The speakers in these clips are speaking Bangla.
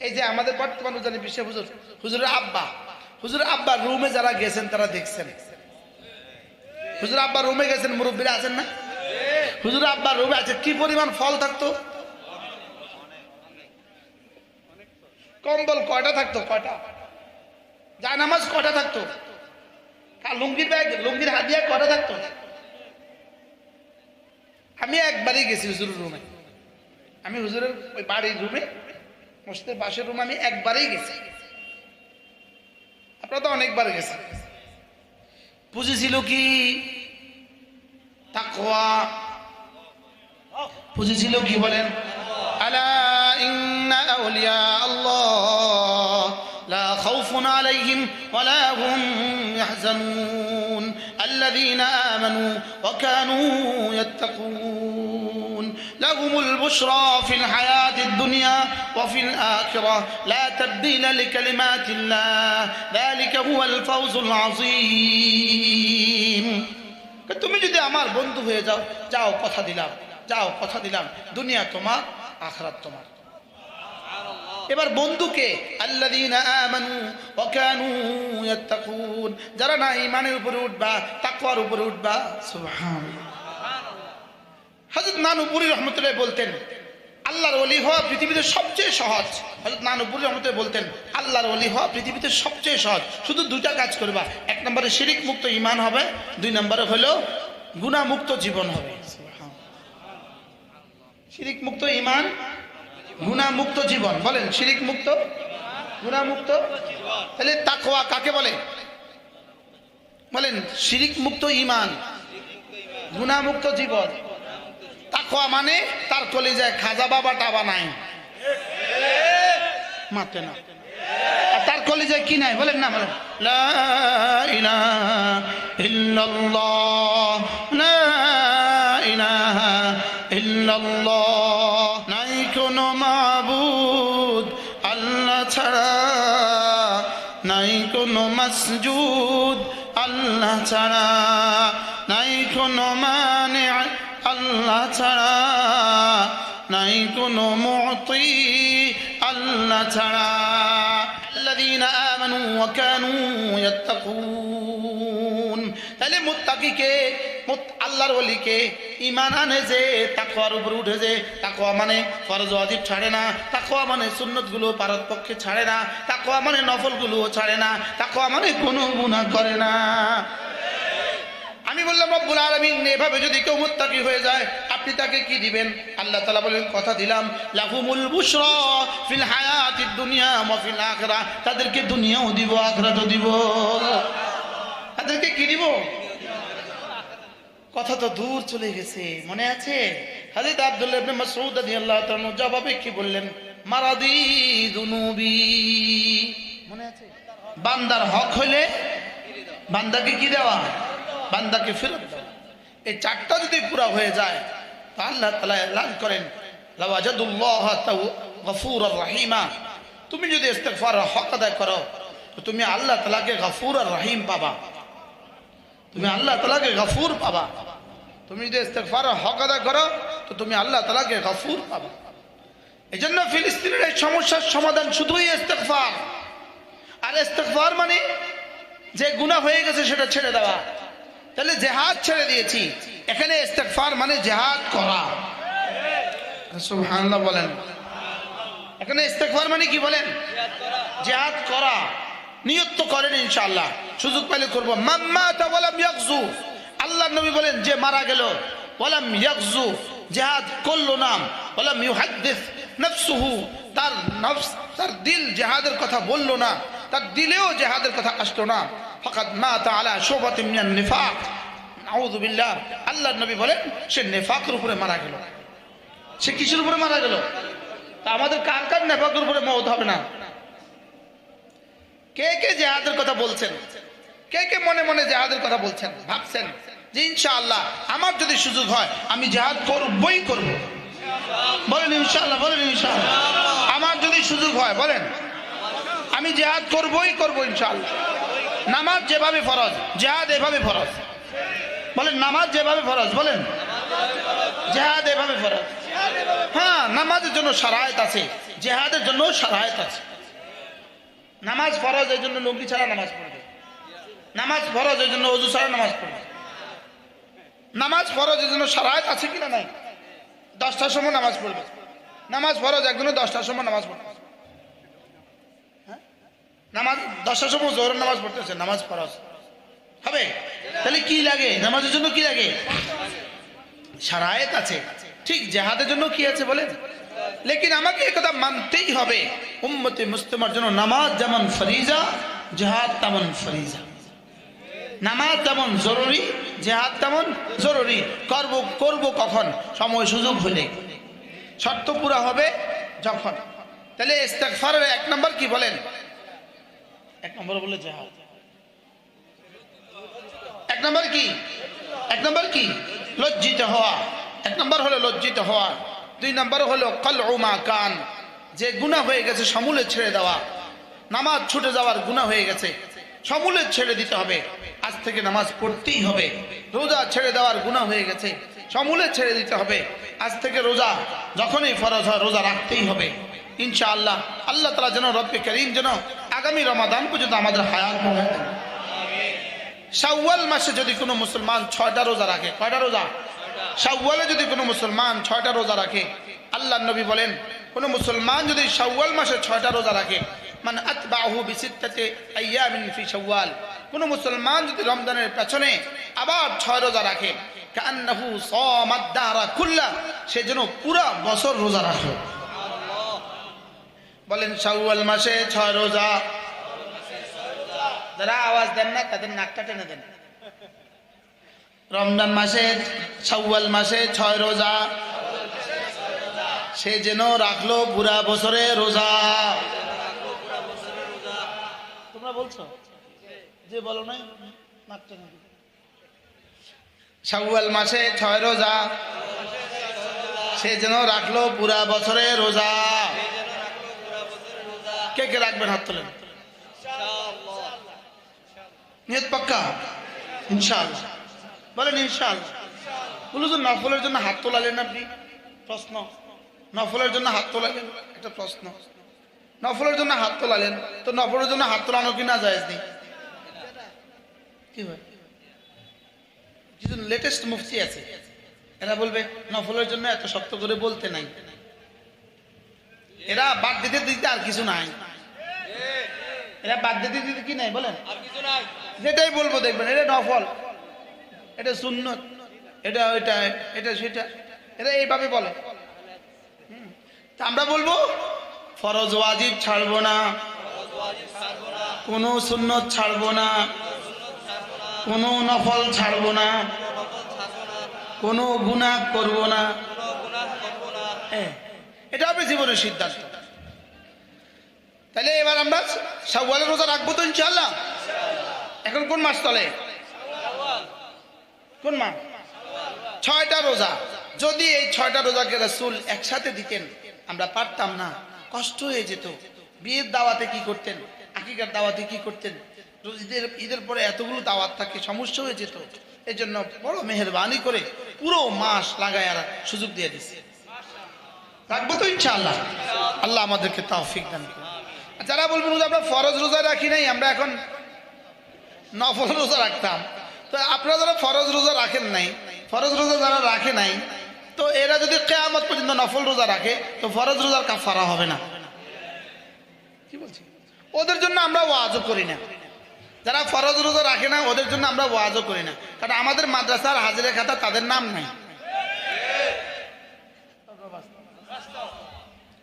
এই যে আমাদের বর্তমান উজানি বিশ্ব হুজুর হুজুরের আব্বা। হুজুর আব্বা রুমে যারা গেছেন, তারা দেখছেন। হুজুর আব্বা রুমে গেছেন, মুরব্বীরা আছেন না? হুজুর আব্বা রুমে আছে, কি পরিমাণ ফল থাকতো? কম্বল কয়টা থাকতো? কয়টা? জায়নামাজ কয়টা থাকতো? লুঙ্গির ব্যাগ, লুঙ্গির হাতিয়া কয়টা থাকতো? আমি একবারই গেছি হুজুরের রুমে। আমি হুজুরের ওই বাড়ির রুমে মসজিদের পাশের রুমে আমি একবারই গেছি আপনারা তো অনেকবার গেছেন পুঁজি ছিল কি তাকওয়া পুঁজি ছিল কি বলেন আলা ইন্না আউলিয়া আল্লাহ لا خوف عليهم ولا هم يحزنون الذين آمنوا وكانوا يتقون لهم البشرى في الحياة الدنيا وفي الآخرة لا تبديل لكلمات الله ذلك هو الفوز العظيم তুমি যদি আমার বন্ধু হয়ে যাও যাও কথা দিলাম যাও কথা দিলাম দুনিয়া তোমার আখরাত তোমার এবার বন্ধুকে আল্লাযীনা আমানু ওয়া কানু ইয়াত্তাকুন যারা না ঈমানের উপরে উঠবা তাকওয়ার উপরে উঠবা সুবহানাল্লাহ হযরত নানুপুরি রহমতুল্লাহ বলতেন, আল্লাহর ওলি হওয়া পৃথিবীতে সবচেয়ে সহজ। হযরত নানুপুরি রহমতুল্লাহ বলতেন, আল্লাহর ওলি হওয়া পৃথিবীতে সবচেয়ে সহজ। শুধু দুইটা কাজ করবা। এক নম্বরে শিরিক মুক্ত ঈমান হবে, দুই নম্বরে হলো গুনাহ মুক্ত জীবন হবে। শিরিক মুক্ত ঈমান গুণা মুক্ত জীবন। বলেন শিরিক মুক্ত গুণা মুক্ত তাহলে তাকওয়া কাকে বলে? বলেন শিরিক মুক্ত ইমান গুণা মুক্ত জীবন। তাকওয়া মানে তার কলিজায় খাজা বাবা টাবা নাই। মাতে না। তার কলিজায় কি নাই? বলেন না ছাড়া। নাই কোনো আল্লাহ ছাড়া। নাই কোনো মানে আল্লাহ ছাড়া নাই কোনো মুতি আল্লাহ ছাড়া الذين آمنوا وكانوا يتقون তাহলে মুত্তাকিকে মুত- আল্লাহর ওলিকে ইমান আনে যে তাকওয়ার উপর উঠে যে তাকওয়া মানে ফরজ ওয়াজিব ছাড়ে না তাকওয়া মানে সুন্নতগুলো পারত পক্ষে ছাড়ে না তাকওয়া মানে নফলগুলো ছাড়ে না তাকওয়া মানে কোনো গুনাহ করে না আমি বললাম, রব্বুল আলামিন, এভাবে যদি কেউ মুত্তাকি হয়ে যায়, আপনি তাকে কি দিবেন? আল্লাহ তাআলা বলেন কথা দিলাম, লাহুমুল বুশরা ফিল হায়াতিদ দুনিয়া ওয়া ফিল আখিরাহ তাদেরকে দুনিয়াও দিব, আখিরাতও দিব। তাদেরকে কি দিব? কথা তো দূর চলে গেছে, মনে আছে? হাজরত আব্দুল্লাহ ইবনে মাসউদ রাদিয়াল্লাহু তাআলা জবাবে কি বললেন? মারাদি দুনুবি। মনে আছে? বান্দার হক হলে বান্দাকে কি দেওয়া বান্দাকে ফেরত এই চারটা যদি পুরা হয়ে যায়, তা আল্লাহ তালা এলান করেন রহিমা। তুমি যদি ইস্তেগফার হক আদায় করো, তো তুমি আল্লাহ তালাকে গফুর আর রাহিম পাবা। তুমি আল্লাহ তালাকে গফুর পাবা। তুমি যদি ইস্তেগফার হক আদায় করো, তো তুমি আল্লাহ তালাকে গফুর পাবা। এই জন্য ফিলিস্তিনের এই সমস্যার সমাধান শুধুই ইস্তেগফার। আর ইস্তেগফার মানে যে গুনাহ হয়ে গেছে সেটা ছেড়ে দেওয়া। তাহলে জেহাদ ছেড়ে দিয়েছি। এখানে ইস্তেগফার মানে জেহাদ করা। সুবহানাল্লাহ বলেন। এখানে ইস্তেগফার মানে কি বলেন? জেহাদ করা। নিয়ত তো করেন ইনশাআল্লাহ। সুযোগ পেলে করব। মাম্মা ওয়ালাম ইয়াকজু আল্লাহ নবী বলেন, যে মারা গেল, ওয়ালাম ইয়াকজু জেহাদ করল না। ওয়ালাম ইউহাদ্দিস নফসুহু। তার নফস, তার দিল জেহাদের কথা বলল না। তার দিলেও জেহাদের কথা আসলো না। ফাকাদ মাত আলা শুবাতিন মিনান নিফাক। আউযু বিল্লাহ। আল্লাহর নবী বলেন, সে নেফাকের উপরে মারা গেল। সে কিসের উপরে মারা গেল? তা আমাদের কার কার নেফাকের উপরে মওত হবে না? কে কে জেহাদের কথা বলছেন? কে কে মনে মনে জেহাদের কথা বলছেন? ভাবছেন যে ইনশাআল্লাহ আমার যদি সুযোগ হয়, আমি জেহাদ করবই করব। বলেন ইনশাআল্লাহ বলেন ইনশাআল্লাহ। আমার যদি সুযোগ হয়, বলেন। আমি জেহাদ করবই করব ইনশাআল্লাহ। নামাজ যেভাবে ফরজ, জেহাদ এভাবে ফরজ। বলেন, নামাজ যেভাবে ফরজ, বলেন। জেহাদ এভাবে ফরজ। হ্যাঁ নামাজের জন্য সারায়ত আছে, জেহাদের জন্য সারায়ত আছে। নামাজ ফরজ এই জন্য লুঙ্গি ছাড়া নামাজ পড়বে নামাজ ফরজ এই জন্য অজু ছাড়া নামাজ পড়বে নামাজ ফরজ এই জন্য সারায়ত আছে কিনা নাই? দশটার সময় নামাজ পড়বে। নামাজ ফরজ একজনে দশটার সময় নামাজ পড়বে? নামাজ, দশটার সময় জোহরের নামাজ পড়তেছে, নামাজ ফরজ। হবে? তাহলে কি লাগে? নামাজের জন্য কি লাগে? সারায়ত আছে। ঠিক, জেহাদের জন্য কি আছে বলেন? লেকিন আমাকে একথা মানতেই হবে। উম্মতে মুস্তেমার জন্য নামাজ যেমন ফরিজা, জেহাদ তেমন ফরিজা। নামাজ তেমন জরুরি, জেহাদ তেমন জরুরি। করব করব কখন? সময়, সুযোগ হলে। শর্ত পুরা হবে যখন। তাহলে ইস্তেগফারের এক নম্বর কি বলেন? এক নম্বর বলে জেহাদ এক নম্বর কি? এক নম্বর কি? লজ্জিত হওয়া। এক নম্বর হলো লজ্জিত হওয়া। দুই নম্বর হলো কল উমা কান। যে গুণা হয়ে গেছে, সমূলে ছেড়ে দেওয়া। নামাজ ছুটে যাওয়ার গুণা হয়ে গেছে। সমূলে ছেড়ে দিতে হবে। আজ থেকে নামাজ পড়তেই হবে। রোজা ছেড়ে দেওয়ার গুণা হয়ে গেছে। সমূলে ছেড়ে দিতে হবে। আজ থেকে রোজা যখনই ফরজ হয়, রোজা রাখতেই হবে। ইনশাআল্লাহ। আল্লাহ তালা যেন রব্বে করিম যেন আগামী রমাদান পর্যন্ত আমাদের হায়াত দেন শাওয়াল মাসে যদি কোনো মুসলমান ছয়টা রোজা রাখে, কয়টা রোজা? শাওয়ালে যদি কোনো মুসলমান ছয়টা রোজা রাখে আল্লাহ নবী বলেন, কোনো মুসলমান যদি শাওয়াল মাসে ছয়টা রোজা রাখে মানে আতবাহু বিসিত্তাতে আইয়ামিন ফি শাওয়াল, কোনো মুসলমান যদি রমজানের পেছনে আবার ছয় রোজা রাখে কান্নাহু সামাদ দারা কুল্লা, সে যেন পুরা বছর রোজা রাখে। বলেন শাওয়াল মাসে ছয় রোজা। যারা আওয়াজ দেন না তাদের নাকটা টেনে দেন। রমজান মাসে শাওয়াল মাসে ছয় রোজা। সে যেন রাখল পুরা বছরে রোজা। তোমরা বলছো? যে বলো নাই টেনে মাসে ছয় রোজা। সে যেন রাখল পুরা বছরে রোজা। কে কে রাখবেন হাত তোলেন? নিয়ত পাক্কা? ইনশাআল্লাহ। বলেন ইনশাআল্লাহ। বলো যে নফলের জন্য হাত তোলালেন আপনি? প্রশ্ন। নফলের জন্য হাত তোলালেন? একটা প্রশ্ন। নফলের জন্য হাত তোলালেন? তো নফলের জন্য হাত তোলানো কি না যায় নেই? কি হয়? কিছু লেটেস্ট মুফতি আছে। এরা বলবে, নফলের জন্য এত শক্ত করে বলতে নাই। এরা বাদ দিতে দিতে আর কিছু নাই। এরা বাদ দিতে দিতে কি নাই বলেন? যেটাই বলব দেখবেন এটা নফল। এটা সুন্নত। এটা ওইটা এটা সেটা। এটা এইভাবে বলে। হুম। তা আমরা বলব ফরজ ওয়াজিব ছাড়বো না। কোনো সুন্নত ছাড়বো না। কোনো নফল ছাড়বো না। কোনো গুনাহ করব না। হ্যাঁ, এটা হবে জীবনের সিদ্ধান্ত। তাহলে এবার আমরা শাওয়ালের রোজা রাখব তো ইনশাল্লাহ এখন কোন মাস চলে? কোন মাস? ছয়টা রোজা। যদি এই ছয়টা রোজাকে রাসূল একসাথে দিতেন, আমরা পারতাম না। কষ্ট হয়ে যেত। বিয়ের দাওয়াতে কি করতেন? আকিকার দাওয়াতে কি করতেন? ঈদের ঈদের পরে এতগুলো দাওয়াত থাকে, সমস্যা হয়ে যেত। এই জন্য বড় মেহরবানি করে পুরো মাস লাগায় আর সুযোগ দিয়ে দিছে। রাখব তো ইনশাআল্লাহ। আল্লাহ আমাদেরকে তৌফিক দান করুন। যারা বলবেন আমরা ফরজ রোজা রাখি নাই, আমরা এখন নফল রোজা রাখতাম। তো আপনারা যারা ফরজ রোজা রাখেন নাই, ফরজ রোজা যারা রাখে নাই, তো এরা যদি কেয়ামত পর্যন্ত নফল রোজা রাখে, তো ফরজ রোজার কাফারা হবে না। কি বলছি? ওদের জন্য আমরা ওয়াজও করি না। যারা ফরজ রোজা রাখে না, ওদের জন্য আমরা ওয়াজও করি না। কারণ আমাদের মাদ্রাসার হাজিরা খাতা তাদের নাম নাই।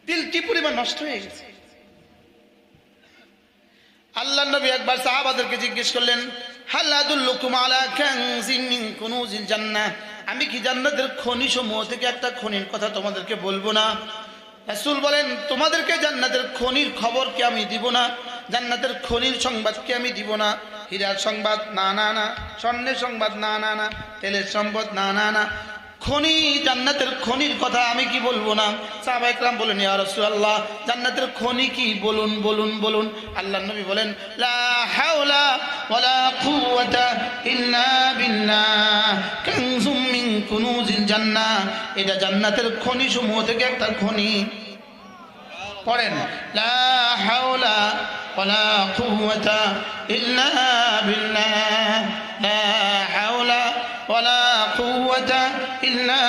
দিল কি পরিমাণ নষ্ট হয়ে গেছে? আল্লাহ নবী একবার সাহাবাদেরকে জিজ্ঞেস করলেন আমি কি জান্নাতের খনি সমূহ থেকে একটা খনির কথা তোমাদেরকে বলব না? রাসূল বলেন, তোমাদেরকে জান্নাতের খনির খবর কি আমি দিব না? জান্নাতের খনির সংবাদ কি আমি দিব না? হীরার সংবাদ, না না না। স্বর্ণের সংবাদ, না না না। তেলের সম্পদ, না না না। খনি, জান্নাতের খনির কথা আমি কি বলব না? সাহাবা একরাম বলেন, ইয়া রাসূলুল্লাহ, জান্নাতের খনি কি? বলুন বলুন বলুন। আল্লাহ নবী বলেন, লা হাওলা ওয়ালা কুওয়াতা ইল্লা বিল্লাহ, কানজুম মিন কুনুজিল জান্নাহ। এটা জান্নাতের খনি সমূহ থেকে একটা খনি। পড়েন, লা হাওলা ওয়ালা কুওয়াতা ইল্লা বিল্লাহ, লা ওয়ালা কুওয়াতা ইল্লা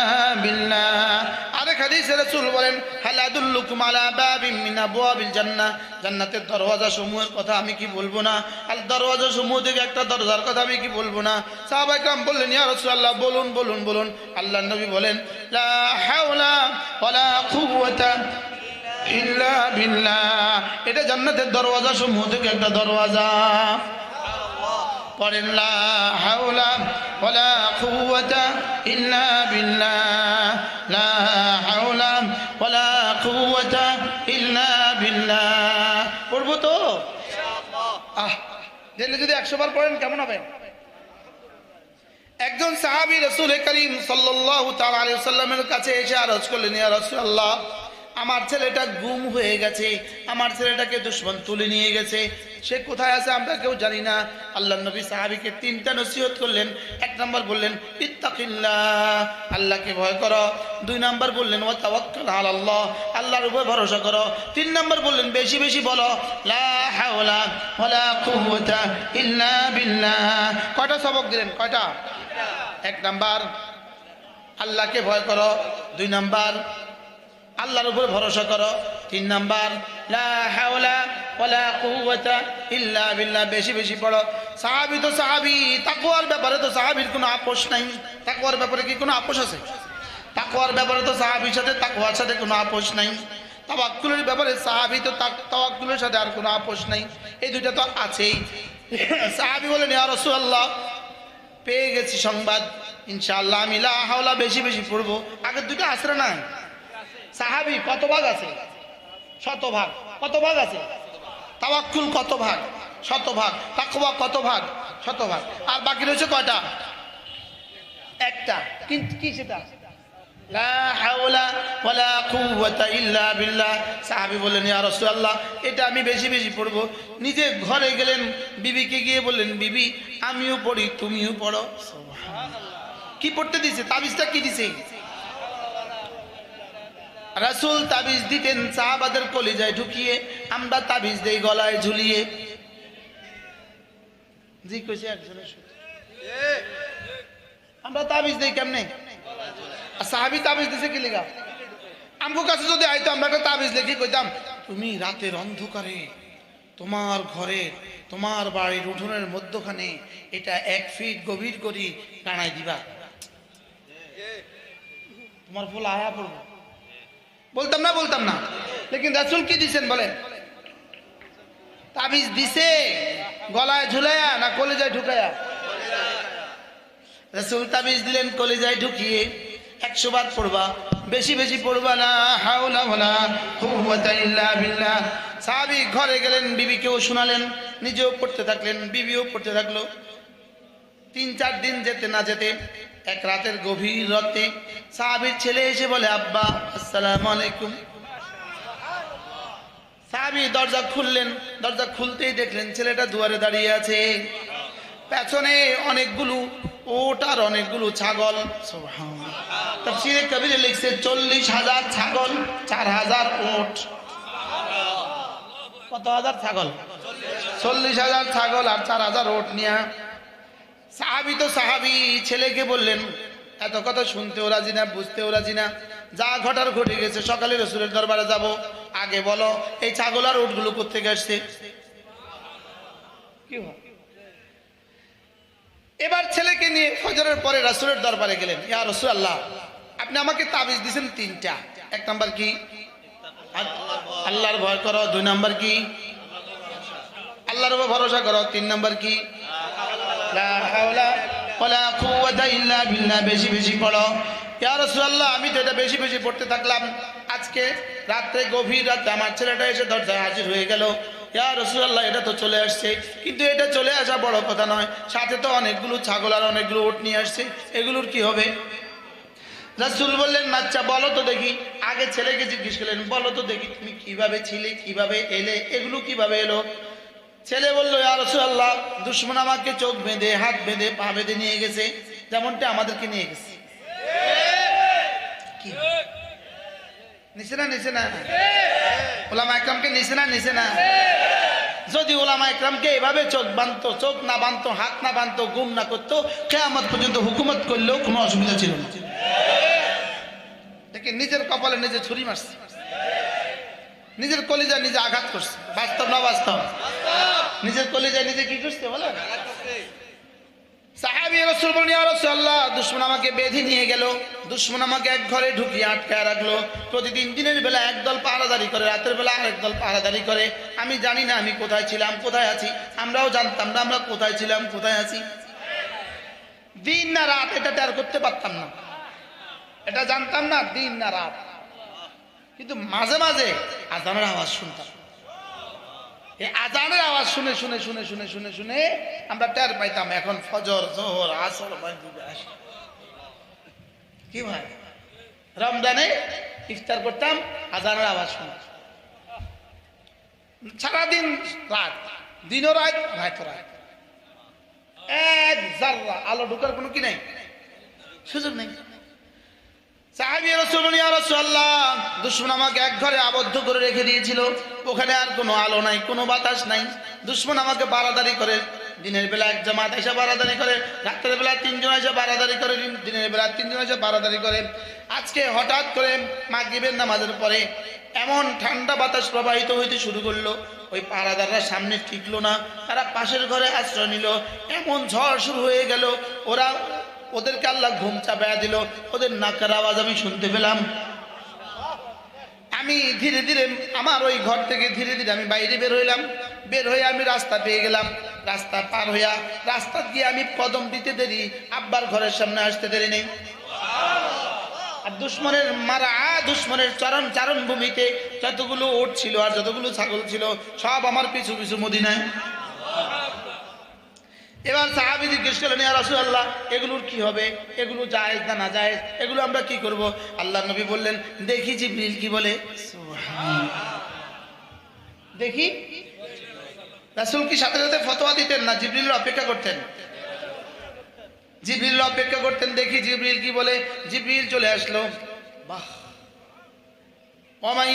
বিল্লাহ আরেক হাদিসে রাসূল বলেন হাল আদুল্লুকুম আলা বাবিন মিন আবওয়াবিল জান্নাহ জান্নাতের দরওয়াজা সমূহের কথা আমি কি বলবো না আল দরওয়াজা সমূহ থেকে একটা দরজার কথা আমি কি বলবো না সাহাবায়ে کرام বললেন ইয়া রাসূলুল্লাহ বলুন বলুন বলুন আল্লাহর নবী বলেন লা হাওলা ওয়ালা কুওয়াতা ইল্লা বিল্লাহ এটা জান্নাতের দরওয়াজা সমূহ থেকে একটা দরওয়াজা পড়েন লা হাওলা ওয়ালা কুওয়াতা ইল্লা বিল্লাহ। লা হাওলা ওয়ালা কুওয়াতা ইল্লা বিল্লাহ। পড়ব তো? আহ যদি একশো বার পড়েন কেমন হবে? একজন সাহাবী রসুল করিম সাল্লামের কাছে এসে আরজ করলেন ইয়া আমার ছেলেটা গুম হয়ে গেছে আমার ছেলেটাকে দুশ্মন তুলে নিয়ে গেছে সে কোথায় আছে আমরা কেউ জানি না। আল্লাহ নবী সাহাবীকে তিনটা নসিহত করলেন। এক নম্বর বললেন, ইত্তাকিল্লাহ, আল্লাহকে ভয় করো। দুই নম্বর বললেন ও তাওয়াক্কাল আলাল্লাহ আল্লাহর উপর ভরসা করো। তিন নম্বর বললেন, বেশি বেশি বলো, লা হাওলা ওয়ালা কুওয়াতা ইল্লা বিল্লাহ। কয়টা সবক দিলেন? কয়টা? এক নাম্বার, আল্লাহকে ভয় করো। দুই নাম্বার, আল্লাহর উপর ভরসা করো। তিন নাম্বার, লা হাওলা ওয়ালা কুওয়াতা ইল্লা বিল্লাহ, বেশি বেশি পড়ো। সাহাবী তো সাহাবী, তাকওয়ার ব্যাপারে তো সাহাবীর কোনো আপোষ নাই। তাকওয়ার ব্যাপারে কি কোনো আপোষ আছে? তাকওয়ার ব্যাপারে তো সাহাবীর সাথে, তাকওয়ার সাথে কোনো আপোষ নাই। তাওয়াক্কুলের ব্যাপারে সাহাবী তো তাওয়াক্কুলের সাথে আর কোনো আপোষ নাই। এই দুইটা তো আছেই। সাহাবী বলেন, ইয়া রাসূলুল্লাহ, পেয়ে গেছি সংবাদ। ইনশাআল্লাহ আমি লা হাওলা বেশি বেশি পড়ব। আগের দুটো আসরে না সাহাবি কত ভাগ আছে? শতভাগ। কত ভাগ আছে? তাওয়াক্কুল কত ভাগ? শতভাগ। তাকওয়া কত ভাগ? শতভাগ। আর বাকি রয়েছে কয়টা? একটা। কিন্তু কি সেটা? সাহাবী বললেন, ইয়া রাসূলুল্লাহ, এটা আমি বেশি বেশি পড়ব। নিজে ঘরে গেলেন, বিবিকে গিয়ে বললেন, বিবি, আমিও পড়ি, তুমিও পড়ো। কি পড়তে দিছে? তাবিজটা কি দিছে? রাসূল তাবিজ দিতেন, সাহাবাদের কলিজায় ঢুকিয়ে, আমরা তাবিজ দেই গলায় ঝুলিয়ে। জি, কইছে। আমরা তাবিজ দেই কেমনে? সাহাবি তাবিজ দিছে কি লেখা আমগো কাছে যদি আইতো, আমরা একটা তাবিজ লিখি কইতাম, তুমি রাতের অন্ধকারে তোমার ঘরে, তোমার বাড়ির উঠোনের মধ্যখানে এটা এক ফিট গভীর করি টানাই দিবা। তোমার ফুল আয়া পড়ব। বলতাম না বলতাম না। লেকিন রাসুল কি দিছেন বলেন? তাবিজ দিছে, গলায় ঝুলাইয়া না কলেজায় ঢুকায়া? রাসুল তাবিজ দিলেন, কলেজায় ঢুকিয়ে একশো বার পড়বা। বেশি বেশি পড়বা না ওয়ালা কুওয়াতা ইল্লা বিল্লাহ। সাহাবী ঘরে গেলেন, বিবিকেও শোনালেন, নিজেও পড়তে থাকলেন, বিবিও পড়তে থাকল। তিন চার দিন যেতে না যেতে এক রাতের গভীর রাতে সাহাবীর ছেলে এসে বলে, আব্বা, আসসালামু আলাইকুম। সাহাবী দরজা খুললেন, দরজা খুলতেই দেখলেন ছেলেটা দুয়ারে দাঁড়িয়ে আছে। পেছনে অনেকগুলো ওট আর অনেকগুলো ছাগল। তাফসিরে কবিরে লিখছে, চল্লিশ হাজার ছাগল, চার হাজার ওট কত হাজার ছাগল? চল্লিশ হাজার ছাগল আর চার হাজার ওট নিয়া সাহাবি তো সাহাবি, ছেলেকে বললেন, এত কথা শুনতেও রাজি না, বুঝতেও রাজি না। যা ঘটার ঘটে গেছে, সকালে রসুলের দরবারে যাব। আগে বলো, এই ছাগল আর উটগুলো কোথেকে আসছে? এবার ছেলেকে নিয়ে ফজরের পরে রাসুলের দরবারে গেলেন। ইয়া রসুল আল্লাহ আপনি আমাকে তাবিজ দিয়েছেন তিনটা। এক নাম্বার কি? আল্লাহর ভয় করো, দুই নাম্বার কি? আল্লাহর উপর ভরসা করো, তিন নাম্বার কি? বেশি বেশি আমি তো এটা বেশি বেশি পড়তে থাকলাম। আজকে রাত্রে গভীর রাতে আমার ছেলেটা এসে দরজায় হাজির হয়ে গেল। ইয়া রসুল্লাহ এটা তো চলে আসছে। কিন্তু এটা চলে আসা বড় কথা নয়। সাথে তো অনেকগুলো ছাগল আর অনেকগুলো ওট নিয়ে আসছে। এগুলোর কি হবে? রাসূল বললেন আচ্ছা বলো তো দেখি। আগে ছেলেকে জিজ্ঞেস করলেন, বলো তো দেখি, তুমি কীভাবে ছিলে, কীভাবে এলে? এগুলো কীভাবে এলো? ছেলে বলল আল্লাহ দুশ্মন আমাকে চোখ বেঁধে, হাত বেঁধে, পা বেঁধে নিয়ে গেছে, যেমনটা আমাদেরকে নিয়ে গেছে। না না? যদি এভাবে চোখ বানতো চোখ না বানতো হাত না গুম না করতো পর্যন্ত হুকুমত করলেও কোনো অসুবিধা ছিল না। নিজের কপালে নিজে ছুরি মারছে। নিজের কলিজা নিজে আঘাত করছে। বাস্তব না বাস্তব? নিজের কলিজায় নিজে কি করছে বলে বেঁধে নিয়ে গেল। ঢুকিয়ে রাখল। প্রতিদিন দিনের বেলা একদল করে, রাতের বেলা করে। আমি জানি না আমি কোথায় ছিলাম, কোথায় আছি। আমরাও জানতাম না আমরা কোথায় ছিলাম, কোথায় আছি। দিন না রাত, এটা টের করতে পারতাম না। এটা জানতাম না, দিন না রাত। কিন্তু মাঝে মাঝে আজানের আওয়াজ শুনতাম। এই আজানের আওয়াজ শুনে শুনে শুনে শুনে শুনে শুনে আমরা টের পাইতাম, এখন ফজর, জোহর, আসর কি ভাই? রমজানে ইফতার করতাম, আজানের আওয়াজ শুনতাম। সারাদিন রাত, দিনও রাত রাত রাত। এক জাররা, আলো ঢোকার কোনো কি নাই? সুযোগ নেই সাহাবি রাসূল বলেন, ইয়া রাসূলুল্লাহ আমাকে এক ঘরে আবদ্ধ করে রেখে দিয়েছিল। ওখানে আর কোনো আলো নাই, কোনো বাতাস নাই। দুশমন আমাকে বারাদারি করে, দিনের বেলা এসে বারাদারি করে, রাতের এসে করে, দিনের বেলা এসে আজকে হঠাৎ করে মাগরিবের নামাজের পরে এমন ঠান্ডা বাতাস প্রবাহিত হইতে শুরু করল। ওই পাহারাদাররা সামনে টিকলো না, তারা পাশের ঘরে আশ্রয় নিল। এমন ঝড় শুরু হয়ে গেল। ওরা ওদেরকে আল্লাহ ঘুম চাপায়া দিল। ওদের নাকের আওয়াজ আমি শুনতে পেলাম। আমি ধীরে ধীরে আমার ওই ঘর থেকে ধীরে ধীরে আমি বাইরে বের হইলাম। বের হয়ে আমি রাস্তা পেয়ে গেলাম। রাস্তা পার হইয়া রাস্তা দিয়ে আমি কদম দিতে দেরি, আব্বার ঘরের সামনে আসতে দেরি নেই। আর দুশ্মনের মারা, দুশ্মনের চরণ চারণ ভূমিতে যতগুলো ওট ছিল আর যতগুলো ছাগল ছিল, সব আমার পিছু পিছু মদিনায়। এবার সাহাবি জিজ্ঞেস করলেন, ইয়া আল্লাহ এগুলোর কি হবে? এগুলো জায়েজ না না জায়েজ এগুলো আমরা কি করব? আল্লাহ নবী বললেন, দেখি জিবরিল কি বলে। দেখি। রাসুল কি সাথে সাথে ফতোয়া দিতেন না জিবরিল অপেক্ষা করতেন? জিবরিল অপেক্ষা করতেন, দেখি জিবরিল কি বলে। জিবরিল চলে আসলো। বাহ। অমাই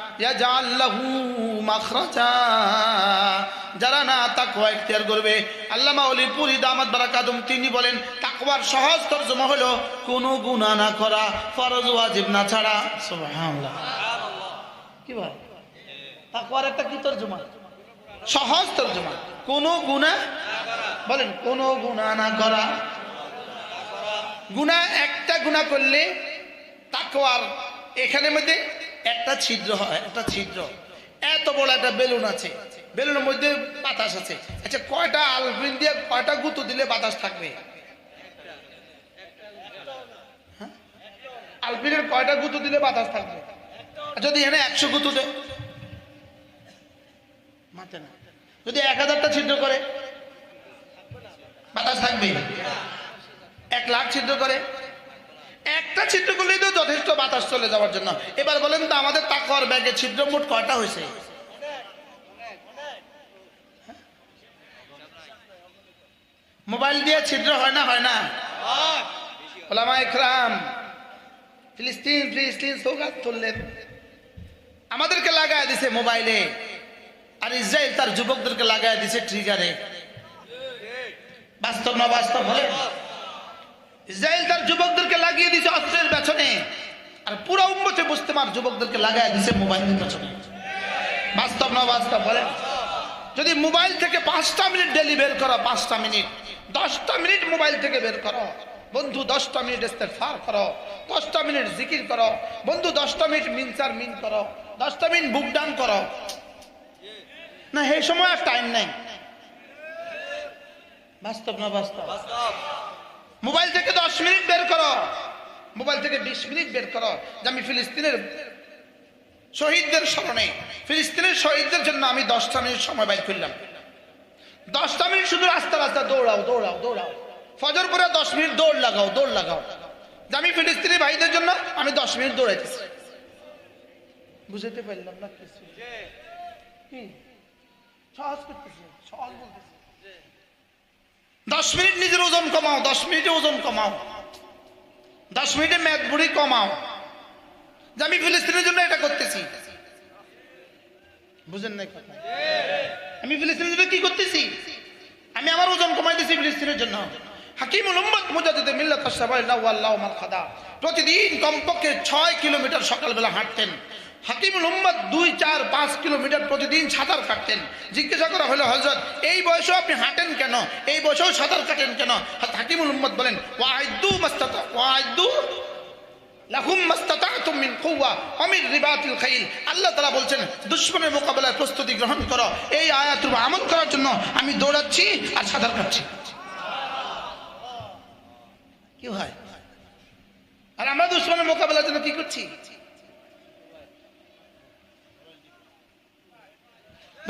ইয়াজাল্লাহু মাখরাজা। যারা না তাকওয়া ইখতিয়ার করবে, আল্লামা অলিপুরি দামাত বারাকাতুম তিনি বলেন, তাকওয়ার সহজ তর্জমা হলো, কোন গুনাহ না করা, ফরজ ওয়াজিব না ছাড়া। সুবহানাল্লাহ। কি ভাই? তাকওয়ার একটা কি তর্জমা? সহজ তর্জমা। কোনো গুনাহ বলেন, কোনো গুনাহ না করা। গুনাহ একটা গুনাহ করলে তাকওয়ার এখানে মধ্যে একটা ছিদ্র হয়, একটা ছিদ্র। এত বড় একটা বেলুন আছে। বেলুনের মধ্যে বাতাস আছে। আচ্ছা কয়টা আলপিন দিয়ে কয়টা গুঁতো দিলে বাতাস থাকবে? হ্যাঁ? আলপিনের কয়টা গুঁতো দিলে বাতাস থাকবে? যদি এখানে একশো গুঁতো দেয়। মাতে না। যদি এক হাজারটা ছিদ্র করে, বাতাস থাকবে। এক লাখ ছিদ্র করে একটা ছিদ্র করলেই তো যথেষ্ট বাতাস চলে যাওয়ার জন্য। এবার বলেন তো আমাদের তাকর ব্যাগে ছিদ্র মোট কয়টা হয়েছে? মোবাইল দিয়ে ছিদ্র হয় না হয় না? ওলামা ইকরাম, ফিলিস্তিন ফিলিস্তিন, সৌগাত তুললেন। আমাদেরকে লাগায় দিছে মোবাইলে, আর ইসরায়েল তার যুবকদেরকে লাগায় দিছে ট্রিগারে বাস্তব না বাস্তব হলে ইসরায়েল তার যুবকদেরকে লাগিয়ে দিছে অস্ত্রের পেছনে। আর পুরো উম্মতে বুঝতে পার যুবকদেরকে লাগাই দিছে মোবাইলের পেছনে। বাস্তব না বাস্তব, বলেন। যদি মোবাইল থেকে পাঁচটা মিনিট ডেলি বের করো, পাঁচটা মিনিট। দশটা মিনিট মোবাইল থেকে বের করো। বন্ধু, দশটা মিনিট ইস্তেগফার করো। দশটা মিনিট জিকির করো। বন্ধু, দশটা মিনিট মিনসার মিন করো। দশটা মিনিট বুক ডান করো। না, এই সময় আর টাইম নাই। বাস্তব না বাস্তব? মোবাইল থেকে দশ মিনিট বের করো। মোবাইল থেকে বিশ মিনিট বের করো যে আমি ফিলিস্তিনের শহীদদের স্মরণে ফিলিস্তিনের শহীদদের জন্য আমি দশটা মিনিট সময় বাইর করলাম। দশটা মিনিট শুধু রাস্তা রাস্তা দৌড়াও দৌড়াও দৌড়াও। ফজর করে দশ মিনিট দৌড় লাগাও দৌড় লাগাও। যে আমি ফিলিস্তিনি ভাইদের জন্য আমি দশ মিনিট দৌড়াইতেছি। বুঝতে পারলাম না কিছু। কি? সহজ করতেছি সহজ বলতেছি। দশ মিনিট নিজের ওজন কমাও, দশ মিনিটে ওজন কমাও। দশ মিনিটে ম্যাথ বুড়ি কমাও। যে আমি ফিলিস্তিনের জন্য এটা করতেছি। বুঝেন নাই আমি ফিলিস্তিনের জন্য কি করতেছি? আমি আমার ওজন কমাইতেছি ফিলিস্তিনের জন্য। হাকিমুল উম্মত মুজাদ্দিদ মিল্লাত আশ-শাবাব আল্লাহ মাল খাদা। প্রতিদিন কমপক্ষে ছয় কিলোমিটার সকালবেলা হাঁটতেন। হাকিমুল উম্মত দুই, চার, পাঁচ কিলোমিটার প্রতিদিন সাঁতার কাটতেন। জিজ্ঞাসা করা হলো হজরত এই বয়সেও আপনি হাঁটেন কেন? এই বয়সেও সাঁতার কাটেন কেন? হাকিমুল উম্মত বলেন, ওয়াইদু মাস্তাতা, ওয়াইদু লাহুম মাস্তাতাতুম আল্লাহ বলছেন মোকাবেলায় প্রস্তুতি গ্রহণ করো। এই আমল করার জন্য আমি দৌড়াচ্ছি আর সাঁতার কাটছি। কি আর আমরা দুশমনের মোকাবেলার জন্য কি করছি?